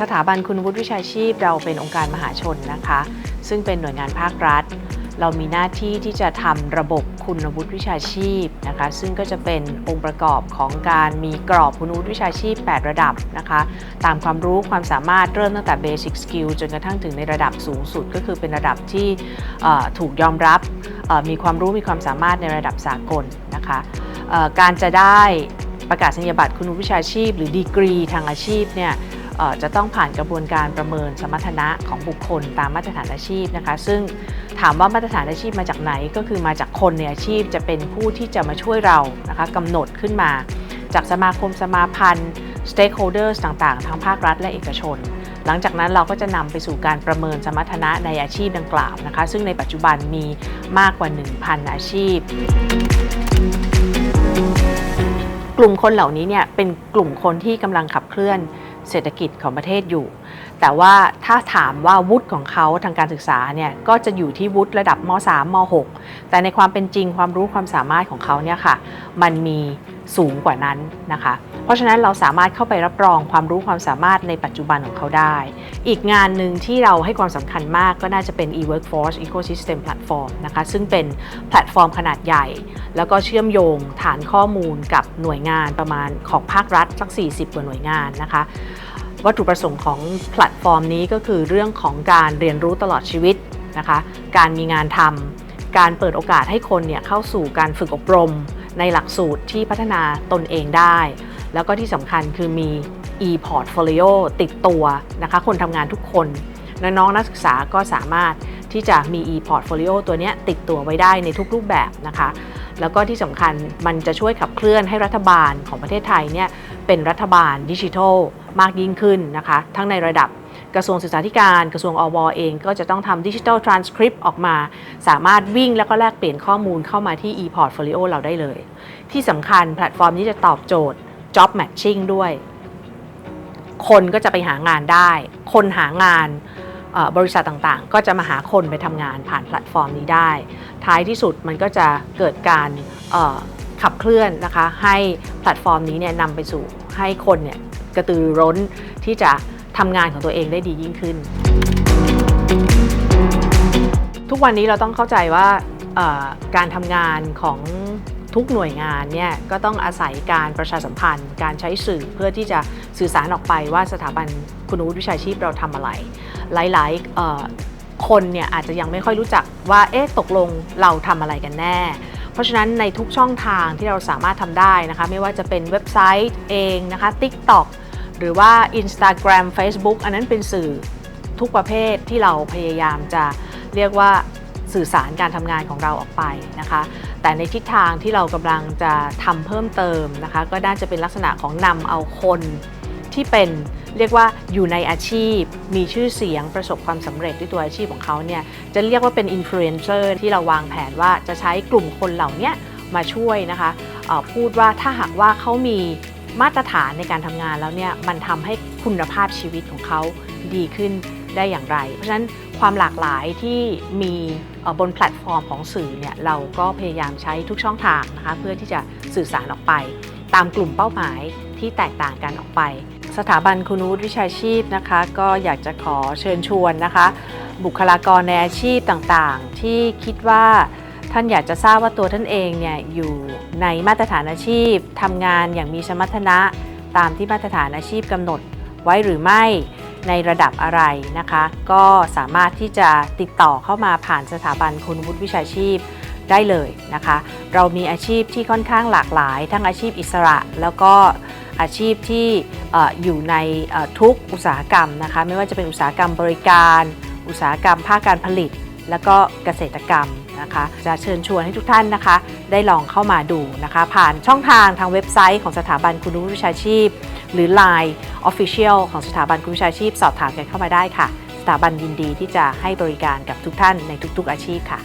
สถาบันคุณวุฒิวิชาชีพเราเป็นองค์การมหาชนนะคะ ซึ่งเป็นหน่วยงานภาครัฐ เรามีหน้าที่ที่จะทำระบบคุณวุฒิวิชาชีพนะคะ ซึ่งก็จะเป็นองค์ประกอบของการมีกรอบคุณวุฒิวิชาชีพ 8 ระดับนะคะ ตามความรู้ความสามารถเริ่มตั้งแต่ basic skill จนกระทั่งถึงในระดับสูงสุด ก็คือเป็นระดับที่ถูกยอมรับมีความรู้มีความสามารถในระดับสากลนะคะการจะได้ประกาศนียบัตรคุณวุฒิวิชาชีพ หรือดีกรีทางอาชีพเนี่ย จะต้องผ่านกระบวนการประเมินสมรรถนะของบุคคลตามมาตรฐานอาชีพนะคะ ซึ่งถามว่ามาตรฐานอาชีพมาจากไหนก็คือมาจากคนในอาชีพจะเป็นผู้ที่จะมาช่วยเรานะคะกำหนดขึ้นมา จากสมาคมสมาพันธ์ stakeholders ต่างๆ ทั้งภาครัฐและเอกชน หลังจากนั้นเราก็จะนำไปสู่การประเมินสมรรถนะในอาชีพดังกล่าวนะคะ ซึ่งในปัจจุบันมีมากกว่า 1,000 อาชีพกลุ่มคนเหล่านี้เนี่ยเป็นกลุ่มคนที่กำลังขับเคลื่อน เศรษฐกิจของประเทศอยู่ แต่ว่าถ้าถามว่าวุฒิของเขาทางการศึกษาเนี่ยก็จะอยู่ที่วุฒิระดับม .3 ม .6 แต่ในความเป็นจริงความรู้ความสามารถของเขาเนี่ยค่ะมันมีสูงกว่านั้นนะคะ เพราะฉะนั้นเราสามารถเข้าไปรับรองความรู้ความสามารถในปัจจุบันของเขาได้ อีกงานหนึ่งที่เราให้ความสำคัญมากก็น่าจะเป็น e-workforce ecosystem platform นะคะ ซึ่งเป็นแพลตฟอร์มขนาดใหญ่ แล้วก็เชื่อมโยงฐานข้อมูลกับหน่วยงานประมาณของภาครัฐสัก 40 กว่าหน่วยงานนะคะ วัตถุประสงค์ของแพลตฟอร์มนี้ก็คือเรื่องของการเรียนรู้ตลอดชีวิตนะคะ การมีงานทำการเปิดโอกาสให้คนเนี่ยเข้าสู่การฝึกอบรม ในหลักสูตรที่พัฒนาตนเองได้ แล้วก็ที่สำคัญคือมี e-portfolio ติดตัวนะคะ คนทำงานทุกคนน้องนักศึกษาก็สามารถที่จะมี e-portfolio ตัวนี้ติดตัวไว้ได้ในทุกรูปแบบนะคะ แล้วก็ที่สำคัญมันจะช่วยขับเคลื่อนให้รัฐบาลของประเทศไทยเนี่ยเป็นรัฐบาลดิจิทัล มากยิ่งขึ้นนะคะ ทั้งในระดับกระทรวงศึกษาธิการ กระทรวงอวเอง ก็จะต้องทำดิจิทัลทรานสคริปต์ออกมา สามารถวิ่งแล้วก็แลกเปลี่ยนข้อมูลเข้ามาที่ e-portfolio เราได้เลย ที่สำคัญแพลตฟอร์มนี้จะตอบโจทย์ job matching ด้วย คนก็จะไปหางานได้ คนหางานบริษัทต่างๆ ก็จะมาหาคนไปทำงานผ่านแพลตฟอร์มนี้ได้ ท้ายที่สุดมันก็จะเกิดการขับเคลื่อนนะคะ ให้แพลตฟอร์มนี้เนี่ยนำไปสู่ให้คนเนี่ย กระตือร้นที่จะทำงานของตัวเองได้ดียิ่งขึ้น ทุกวันนี้เราต้องเข้าใจว่าการทำงานของทุกหน่วยงานเนี่ยก็ต้องอาศัยการประชาสัมพันธ์ การใช้สื่อเพื่อที่จะสื่อสารออกไปว่าสถาบันคุณวุฒิวิชาชีพเราทำอะไร หลายๆคนเนี่ยอาจจะยังไม่ค่อยรู้จักว่าเอ๊ะตกลงเราทำอะไรกันแน่ เพราะฉะนั้นในทุกช่องทางที่เราสามารถทำได้นะคะไม่ว่าจะเป็นเว็บไซต์เองนะคะ TikTok หรือว่า Instagram Facebook อันนั้นเป็นสื่อทุกประเภทที่เราพยายามจะเรียกว่าสื่อสารการทำงานของเราออกไปนะคะ แต่ในทิศทางที่เรากำลังจะทำเพิ่มเติมนะคะ ก็น่าจะเป็นลักษณะของนำเอาคนที่เป็นเรียกว่าอยู่ในอาชีพ มีชื่อเสียงประสบความสำเร็จด้วยตัวอาชีพของเขาเนี่ยจะเรียกว่าเป็นอินฟลูเอนเซอร์ที่เราวางแผนว่าจะใช้กลุ่มคนเหล่านี้มาช่วยนะคะพูดว่าถ้าหากว่าเขามี มาตรฐานในการทำงานแล้วเนี่ยมันทำให้คุณภาพชีวิตของเขาดีขึ้นได้อย่างไร เพราะฉะนั้นความหลากหลายที่มีบนแพลตฟอร์มของสื่อเนี่ยเราก็พยายามใช้ทุกช่องทางนะคะเพื่อที่จะสื่อสารออกไป ตามกลุ่มเป้าหมายที่แตกต่างกันออกไป สถาบันคุณวุฒิวิชาชีพนะคะก็อยากจะขอเชิญชวนนะคะ บุคลากรในอาชีพต่างๆ ที่คิดว่า ท่านอยากจะทราบว่าตัวท่านเองเนี่ยอยู่ในมาตรฐานอาชีพทำงานอย่างมีสมรรถนะ ตามที่มาตรฐานอาชีพกำหนดไว้หรือไม่ในระดับอะไรนะคะ ก็สามารถที่จะติดต่อเข้ามาผ่านสถาบันคุณวุฒิวิชาชีพได้เลยนะคะ เรามีอาชีพที่ค่อนข้างหลากหลาย ทั้งอาชีพอิสระแล้วก็อาชีพที่อยู่ในทุกอุตสาหกรรมนะคะ ไม่ว่าจะเป็นอุตสาหกรรมบริการ อุตสาหกรรมภาคการผลิต แล้วก็เกษตรกรรม นะคะ จะเชิญชวนให้ทุกท่านนะคะ ได้ลองเข้ามาดูนะคะ ผ่านช่องทางทางเว็บไซต์ของสถาบันคุณวุฒิวิชาชีพ หรือ Line Official ของสถาบันคุณวุฒิวิชาชีพ สอบถามกันเข้ามาได้ค่ะ สถาบันยินดีที่จะให้บริการกับทุกท่านในทุก ๆ อาชีพค่ะ